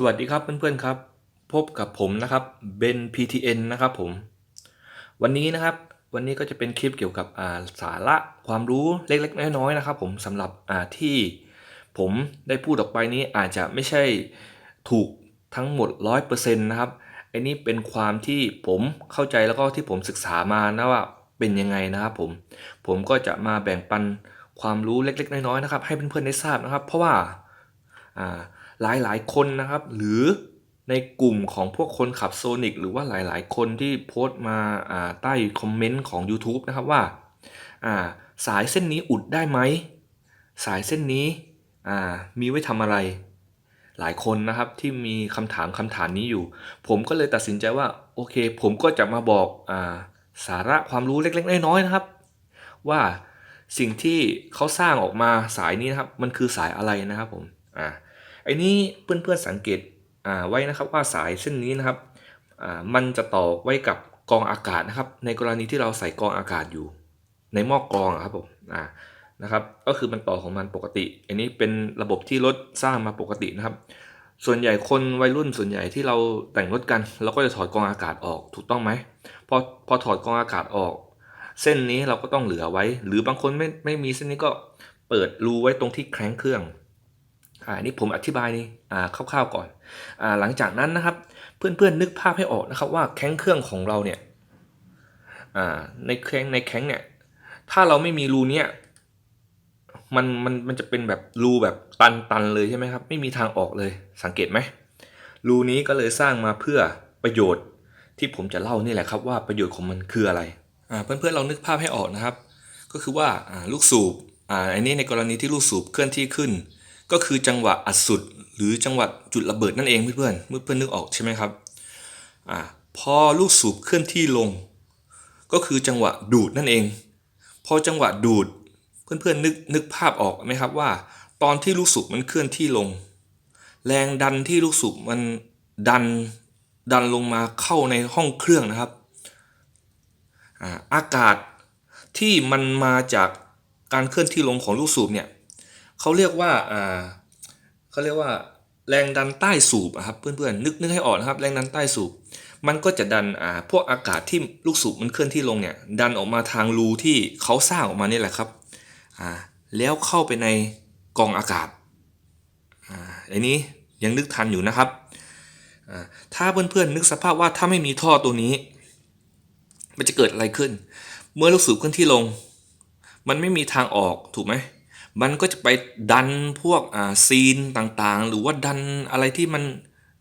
สวัสดีครับเพื่อนๆครับ พบกับผมนะครับเบน PTN นะครับผม วันนี้นะครับวันนี้ก็จะเป็นคลิปเกี่ยวกับาสาระความรู้เล็กๆน้อยๆนะครับ ผมสำหรับที่ผมได้พูดออกไปนี้อาจจะไม่ใช่ถูกทั้งหมด 100%นะครับไอ้นี่เป็นความที่ผมเข้าใจแล้วก็ที่ผมศึกษามานะว่าเป็นยังไงนะครับผมผมก็จะมาแบ่งปันความรู้เล็กๆน้อยๆนะครับ ให้เพื่อนๆได้ทราบนะครับ เพราะว่าอ่า หลายหลายๆ คนนะครับ หรือในกลุ่มของพวกคนขับโซนิกหรือว่าหลายๆ คนที่โพสต์มาใต้คอมเมนต์ของ YouTube นะครับว่าสายเส้นนี้อุดได้ไหม สายเส้นนี้มีไว้ทำอะไร หลายคนนะครับที่มีคำถามคำถามนี้อยู่ ผมก็เลยตัดสินใจว่าโอเค ผมก็จะมาบอกอาสาระความรู้เล็กๆน้อยๆนะครับ ว่าสิ่งที่เขาสร้างออกมาสายนี้นะครับ มันคือสายอะไรนะครับผมอ่า อ้นี้เพื่อนๆสังเกตไว้นะครับว่าสายเส้นนี้นะครับมันจะต่อไว้กับกองอากาศนะครับ ในกรณีที่เราใส่กองอากาศอยู่ ในหม้อกรองครับผมอ่านะครับ ก็คือมันต่อของมันปกติ อันนี้เป็นระบบที่รถสร้างมาปกตินะครับ ส่วนใหญ่คนวัยรุ่นส่วนใหญ่ที่เราแต่งรถกัน เราก็จะถอดกองอากาศออกถูกต้องไหมพอพอถอดกองอากาศออก เส้นนี้เราก็ต้องเหลือไว้ หรือบางคนไม่ไม่มีเส้นนี้ก็เปิดรูไว้ตรงที่แคร้งเครื่อง อ่านี่ผมอธิบายนี่อ่าคร่าวๆก่อนอ่าหลังจากนั้นนะครับ เพื่อนๆนึกภาพให้ออกนะครับว่าแข้งเครื่องของเราเนี่ยอ่าในแข้งในแข้งเนี่ยถ้าเราไม่มีรูเนี้ยมันมันมันจะเป็นแบบรูแบบตันๆเลยใช่ไหมครับ ไม่มีทางออกเลยสังเกตไหมรูนี้ก็เลยสร้างมาเพื่อประโยชน์ที่ผมจะเล่านี่แหละครับว่าประโยชน์ของมันคืออะไรอ่าเพื่อนๆเรานึกภาพให้ออกนะครับ ก็คือว่าอ่าลูกสูบอ่าอันนี้ในกรณีที่ลูกสูบเคลื่อนที่ขึ้น ก็คือจังหวะอัดสุด หรือจังหวะจุดระเบิดนั่นเองเพื่อนๆเมื่อเพื่อนนึกออกใช่ไหมครับอ่าพอลูกสูบเคลื่อนที่ลง ก็คือจังหวะดูดนั่นเอง พอจังหวะดูดเพื่อนๆนึกนึกภาพออกไหมครับว่า ตอนที่ลูกสูบมันเคลื่อนที่ลง แรงดันที่ลูกสูบมันดันดันลงมาเข้าในห้องเครื่องนะครับออากาศที่มันมาจากการเคลื่อนที่ลงของลูกสูบเนี่ย เขาเรียกว่าอ่าเขาเรียกว่าแรงดันใต้สูบอะครับเพื่อนๆนึกนึกให้ออกนะครับ แรงดันใต้สูบ มันก็จะดันอ่าพวกอากาศที่ลูกสูบมันเคลื่อนที่ลงเนี่ยดันออกมาทางรูที่เขาสร้างออกมานี่แหละครับอ่าแล้วเข้าไปในกองอากาศอ่าอันนี้ยังนึกทันอยู่นะครับอ่าถ้าเพื่อนๆนึกสภาพว่าถ้าไม่มีท่อตัวนี้ มันจะเกิดอะไรขึ้น เมื่อลูกสูบเคลื่อนที่ลง มันไม่มีทางออกถูกไหม มันก็จะไปดันพวกอ่าซีนต่างๆ หรือว่าดันอะไรที่มัน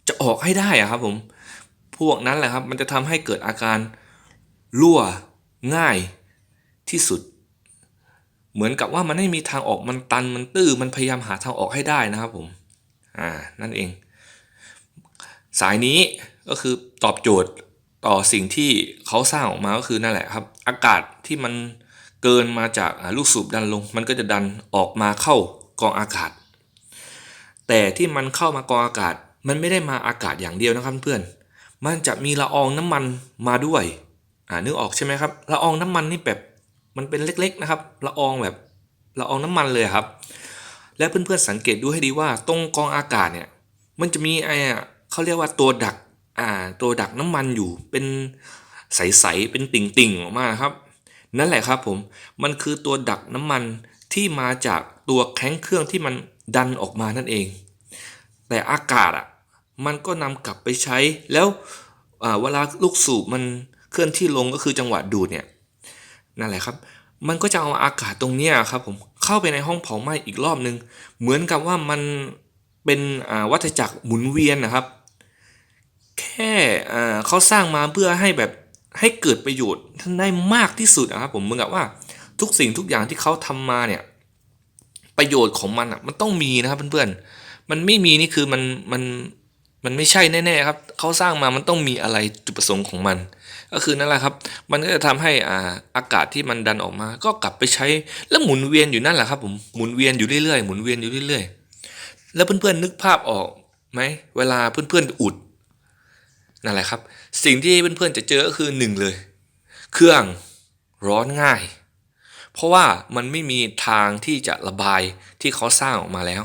จะออกให้ได้อะครับผม พวกนั้นแหละครับ มันจะทำให้เกิดอาการรั่วง่ายที่สุด เหมือนกับว่ามันไม่มีทางออกมันตันมันตื้อมันพยายามหาทางออกให้ได้นะครับผม อ่า นั่นเอง สายนี้ก็คือตอบโจทย์ต่อสิ่งที่เขาสร้างออกมาก็คือนั่นแหละครับ อากาศที่มัน เกินมาจากลูกสูบดันลง มันก็จะดันออกมาเข้ากองอากาศ แต่ที่มันเข้ามากองอากาศมันไม่ได้มาอากาศอย่างเดียวนะครับเพื่อน มันจะมีละอองน้ำมันมาด้วย อ่านึกออกใช่ไหมครับ ละอองน้ำมันนี่แบบมันเป็นเล็ก ๆนะครับ ละอองแบบละอองน้ำมันเลยครับ และเพื่อนๆสังเกตดูให้ดีว่าตรงกองอากาศเนี่ย มันจะมีไอ้อะเขาเรียกว่าตัวดัก อ่า ตัวดักน้ำมันอยู่เป็นใสๆเป็นติ่งๆออกมาครับ นั่นแหละครับผม มันคือตัวดักน้ำมันที่มาจากตัวแข้งเครื่องที่มันดันออกมานั่นเอง แต่อากาศอะ มันก็นำกลับไปใช้ แล้วเวลาลูกสูบมันเคลื่อนที่ลงก็คือจังหวะดูดเนี่ย นั่นแหละครับ มันก็จะเอาอากาศตรงนี้ครับผม เข้าไปในห้องเผาไหม้อีกรอบนึง เหมือนกับว่ามันเป็นวัฏจักรหมุนเวียนนะครับ แค่เขาสร้างมาเพื่อให้แบบ ให้เกิดประโยชน์ท่านได้มากที่สุดนะครับผมเหมือนกับว่าทุกสิ่งทุกอย่างที่เขาทำมาเนี่ย ประโยชน์ของมันอะมันต้องมีนะครับเพื่อนๆมันไม่มีนี่คือมันมันมันไม่ใช่แน่ๆครับเขาสร้างมามันต้องมีอะไรจุดประสงค์ของมัน ก็คือนั่นแหละครับ มันก็จะทำให้อ่าอากาศที่มันดันออกมา ก็กลับไปใช้แล้วหมุนเวียนอยู่นั่นแหละครับผมหมุนเวียนอยู่เรื่อยๆหมุนเวียนอยู่เรื่อยๆแล้วเพื่อนๆนึกภาพออกไหมเวลาเพื่อนๆอุด นั่นแหละครับ สิ่งที่เพื่อนๆจะเจอก็คือหนึ่งเลย เครื่องร้อนง่าย เพราะว่ามันไม่มีทางที่จะระบายที่เขาสร้างออกมาแล้ว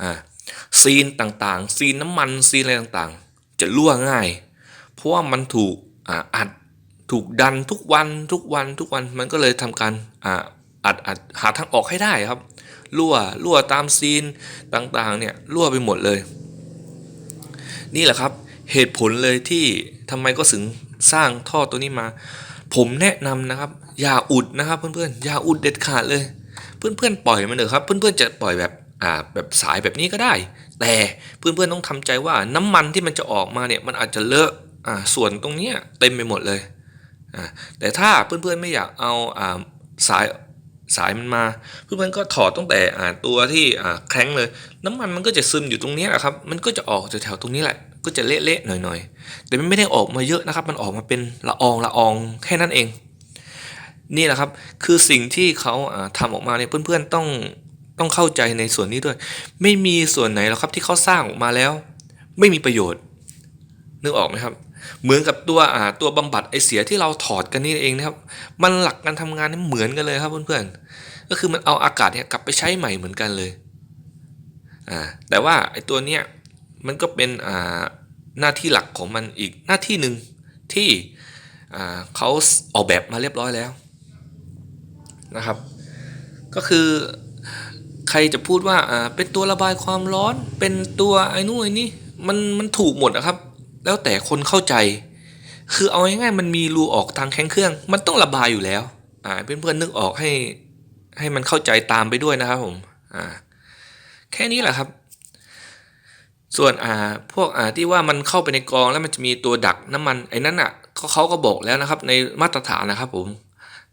อ่าซีนต่างๆ ซีนน้ำมันซีนอะไรต่างๆ จะรั่วง่าย เพราะว่ามันถูกอ่าอัดถูกดันทุกวันทุกวันทุกวันมันก็เลยทำการอ่าอัดอัดหาทางออกให้ได้ครับรั่วรั่วตามซีนต่างๆเนี่ยรั่วไปหมดเลย นี่แหละครับ เหตุผลเลยที่ทำไมก็ถึงสร้างท่อตัวนี้มา ผมแนะนำนะครับ อย่าอุดนะครับเพื่อนๆอย่าอุดเด็ดขาดเลย เพื่อนๆปล่อยมันเถอะครับ เพื่อนๆจะปล่อยแบบอ่าแบบสายแบบนี้ก็ได้ แต่เพื่อนๆต้องทำใจว่าน้ำมันที่มันจะออกมาเนี่ยมันอาจจะเลอะอ่าส่วนตรงเนี้ยเต็มไปหมดเลยอ่าแต่ถ้าเพื่อนๆไม่อยากเอาอ่าสาย สายมันมาเพื่อนๆก็ถอดตั้งแต่ตัวที่แข็งเลย น้ำมันมันก็จะซึมอยู่ตรงนี้แหละครับ มันก็จะออกแถวๆตรงนี้แหละ ก็จะเละๆหน่อยๆ แต่มันไม่ได้ออกมาเยอะนะครับ มันออกมาเป็นละอองละอองแค่นั้นเอง นี่แหละครับคือสิ่งที่เขาอ่าทำออกมาเนี่ยเพื่อนๆต้องต้องเข้าใจในส่วนนี้ด้วย ไม่มีส่วนไหนหรอกครับที่เขาสร้างออกมาแล้ว ไม่มีประโยชน์นึกออกไหมครับ เหมือนกับตัวอ่าตัวบำบัดไอเสียที่เราถอดกันนี่เองนะครับ มันหลักการทำงานนี่เหมือนกันเลยครับเพื่อนๆ ก็คือมันเอาอากาศเนี่ยกลับไปใช้ใหม่เหมือนกันเลยอ่าแต่ว่าไอตัวเนี้ยมันก็เป็นอ่าหน้าที่หลักของมันอีกหน้าที่หนึ่งที่อ่าเขาออกแบบมาเรียบร้อยแล้วนะครับ ก็คือใครจะพูดว่าอ่าเป็นตัวระบายความร้อน เป็นตัวไอ้นู่นไอ้นี่มันมันถูกหมดนะครับ แล้วแต่คนเข้าใจ คือเอาง่ายๆมันมีรูออกทางแข้งเครื่อง มันต้องระบายอยู่แล้ว อ่าเพื่อนๆนึกออกให้ ให้มันเข้าใจตามไปด้วยนะครับผมอ่าแค่นี้แหละครับ ส่วนอ่าพวกอ่าที่ว่ามันเข้าไปในกองแล้วมันจะมีตัวดักน้ำมันไอ้นั่นอะเขาเขาก็บอกแล้วนะครับ ในมาตรฐานนะครับผม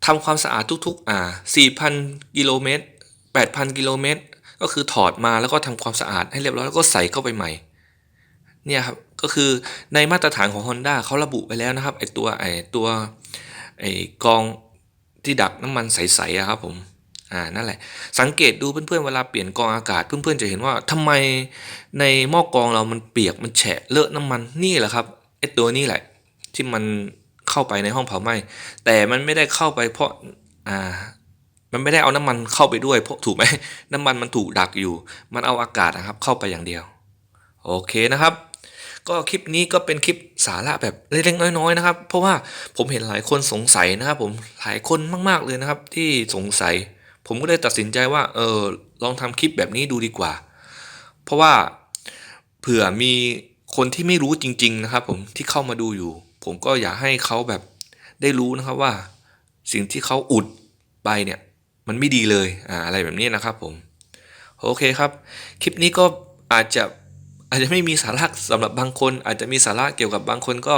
ทำความสะอาดทุกๆ อ่า 4,000 กิโลเมตร 8,000 กิโลเมตร ก็คือถอดมาแล้วก็ทำความสะอาดให้เรียบร้อยแล้วก็ใส่เข้าไปใหม่ เนี่ยครับ ก็คือในมาตรฐานของ Honda เขาระบุไว้แล้วนะครับไอตัวไอตัวไอกองที่ดักน้ำมันใสๆอะครับผมอ่านั่นแหละ สังเกตดูเพื่อนๆเวลาเปลี่ยนกองอากาศเพื่อนๆจะเห็นว่าทำไมในหม้อกองเรามันเปียกมันแฉะเลอะน้ำมันนี่แหละครับไอตัวนี้แหละที่มันเข้าไปในห้องเผาไหม้แต่มันไม่ได้เข้าไปเพราะอ่ามันไม่ได้เอาน้ำมันเข้าไปด้วยเพราะถูกไหมน้ำมันมันถูกดักอยู่ มันเอาอากาศนะครับเข้าไปอย่างเดียว โอเคนะครับ ก็คลิปนี้ก็เป็นคลิปสาระแบบเล็กๆน้อยๆนะครับ เพราะว่าผมเห็นหลายคนสงสัยนะครับ ผมหลายคนมากๆเลยนะครับ ที่สงสัย ผมก็เลยตัดสินใจว่า เออลองทำคลิปแบบนี้ดูดีกว่า เพราะว่าเผื่อมีคนที่ไม่รู้จริง ๆ นะครับ ผมที่เข้ามาดูอยู่ ผมก็อยากให้เขาแบบได้รู้นะครับว่า สิ่งที่เขาอุดไปเนี่ยมันไม่ดีเลยอ่าอะไรแบบนี้นะครับ ผมโอเคครับ คลิปนี้ก็อาจจะ อาจจะไม่มีสาระสำหรับบางคน อาจจะมีสาระเกี่ยวกับบางคนก็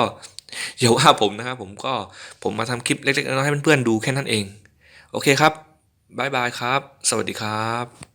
อย่าว่าผมนะครับผมก็ผมมาทำคลิปเล็กๆน้อยๆให้เพื่อนๆดูแค่นั้นเอง โอเคครับบายบายครับ สวัสดีครับ